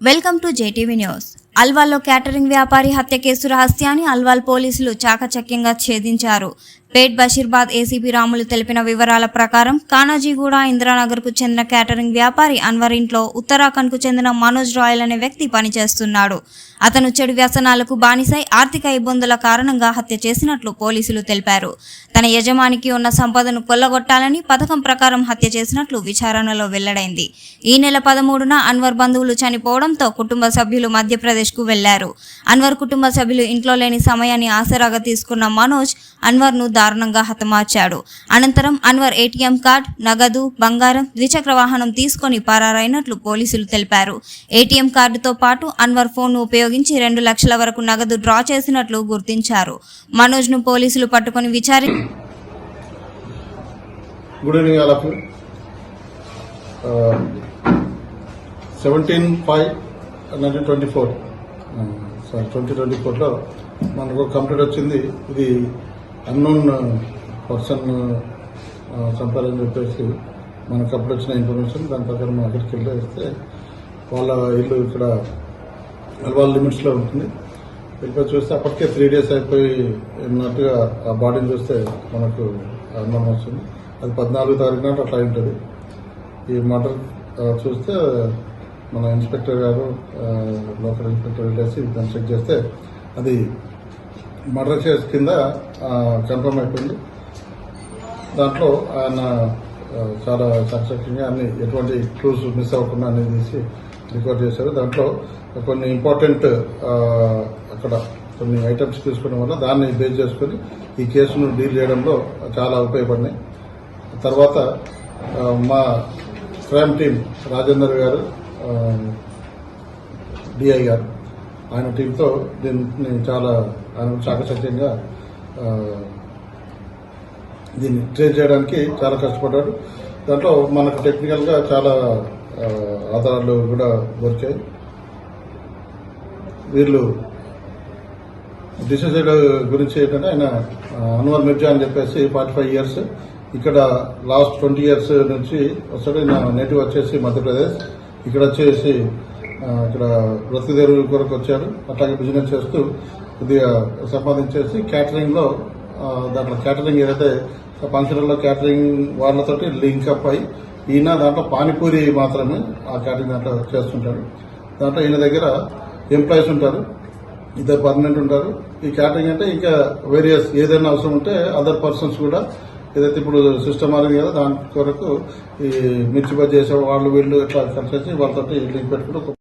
Welcome to JTV news అల్వాల్లో catering వ్యాపారి హత్య కేసు రహస్యాన్ని అల్వాల్ పోలీసులు చాకచక్యంగా ఛేదించారు. పేట్ బషీర్బాద్ ఏసీపీ రాములు తెలిపిన వివరాల ప్రకారం కానాజీగూడ ఇంద్రానగర్కు చెందిన క్యాటరింగ్ వ్యాపారి అన్వర్ ఇంట్లో ఉత్తరాఖండ్కు చెందిన మనోజ్ రాయల్ అనే వ్యక్తి పనిచేస్తున్నాడు. అతను చెడు వ్యసనాలకు బానిసై ఆర్థిక ఇబ్బందుల కారణంగా హత్య చేసినట్లు పోలీసులు తెలిపారు. తన యజమానికి ఉన్న సంపదను కొల్లగొట్టాలని పథకం ప్రకారం హత్య చేసినట్లు విచారణలో వెల్లడైంది. ఈ నెల పదమూడున అన్వర్ బంధువులు చనిపోవడంతో కుటుంబ సభ్యులు మధ్యప్రదేశ్కు వెళ్ళారు. అన్వర్ కుటుంబ సభ్యులు ఇంట్లో లేని సమయాన్ని ఆసరాగా తీసుకున్న మనోజ్ అన్వర్ను దారుణంగా హతమార్చాడు. అనంతరం అన్వర్ ఏటీఎం కార్డ్ నగదు బంగారం ద్విచక్ర వాహనం తీసుకొని పరారైనట్లు పోలీసులు తెలిపారు. ఏటీఎం కార్డుతో పాటు అన్వర్ ఫోన్ను ఉపయోగించి రెండు లక్షల వరకు నగదు డ్రా చేసినట్లు గుర్తించారు. మనోజ్ను పోలీసులు పట్టుకొని విచారి good evening all of you seventeen five nineteen twenty four sorry twenty twenty ఫోర్లో మనకు కంప్లీట్ వచ్చింది. ఇది అన్నోన్ పర్సన్ చంపారని చెప్పేసి మనకు అప్పుడు వచ్చిన ఇన్ఫర్మేషన్ దాని ప్రకారం మనం అక్కడికి వెళ్ళేస్తే వాళ్ళ ఇల్లు ఇక్కడ అల్వాల్ లిమిట్స్లో ఉంటుంది. వెళ్ళిపోయి చూస్తే అప్పటికే త్రీ డేస్ అయిపోయి ఉన్నట్టుగా ఆ బాడీని చూస్తే మనకు అన్నం వస్తుంది. అది పద్నాలుగు తారీఖు నాటి అట్లా ఉంటుంది ఈ మటర్ చూస్తే మన ఇన్స్పెక్టర్ గారు లోకల్ ఇన్స్పెక్టర్ వెళ్ళేసి దాన్ని చెక్ చేస్తే అది మర్డర్ కేసు కింద కన్ఫర్మ్ అయిపోయింది. దాంట్లో ఆయన చాలా సాటిస్ఫాక్షన్గా అన్ని ఎటువంటి క్లూస్ మిస్ అవ్వకుండా అన్ని తీసి రికార్డ్ చేశారు. దాంట్లో కొన్ని ఇంపార్టెంట్ అక్కడ కొన్ని ఐటమ్స్ తీసుకోవడం వల్ల దాన్ని బేస్ చేసుకుని ఈ కేసును డీల్ చేయడంలో చాలా ఉపయోగపడినాయి. తర్వాత మా క్రైమ్ టీం రాజేందర్ గారు డిఐ గారు ఆయన టీంతో దీన్ని చాలా ఆయన చాకచక్యంగా దీన్ని ట్రేస్ చేయడానికి చాలా కష్టపడ్డాడు. దాంట్లో మనకు టెక్నికల్గా చాలా ఆధారాలు కూడా దొరికాయి. వీళ్ళు డిసైడ్ గురించి ఏంటంటే ఆయన అన్వర్ మిర్జా అని చెప్పేసి ఫార్టీ ఫైవ్ ఇయర్స్ ఇక్కడ లాస్ట్ ట్వంటీ ఇయర్స్ నుంచి వస్తాడు. నా నేటివ్ వచ్చేసి మధ్యప్రదేశ్. ఇక్కడ వచ్చేసి ఇక్కడ వృత్తి బ్రతుకుదేరు కొరకు వచ్చాడు అట్లాగే బిజినెస్ చేస్తూ కొద్దిగా సంపాదించేసి క్యాటరింగ్లో దాంట్లో క్యాటరింగ్ ఏదైతే ఫంక్షన్లో క్యాటరింగ్ వాళ్ళతోటి లింక్ అప్ అయి ఈయన దాంట్లో పానీపూరి మాత్రమే ఆ క్యాటరింగ్ దాంట్లో చేస్తుంటాడు. దాంట్లో ఈయన దగ్గర ఎంప్లాయీస్ ఉంటారు ఇద్దరు పర్మనెంట్ ఉంటారు. ఈ క్యాటరింగ్ అంటే ఇంకా వేరియస్ ఏదైనా అవసరం ఉంటే అదర్ పర్సన్స్ కూడా ఏదైతే ఇప్పుడు సిస్టమ్ అనేది కదా దాని కొరకు ఈ మిర్చి బజ్ చేసే వాళ్ళు వీళ్ళు ఇట్లా కలిసి వాళ్ళతో లింక్ పెట్టుకుంటూ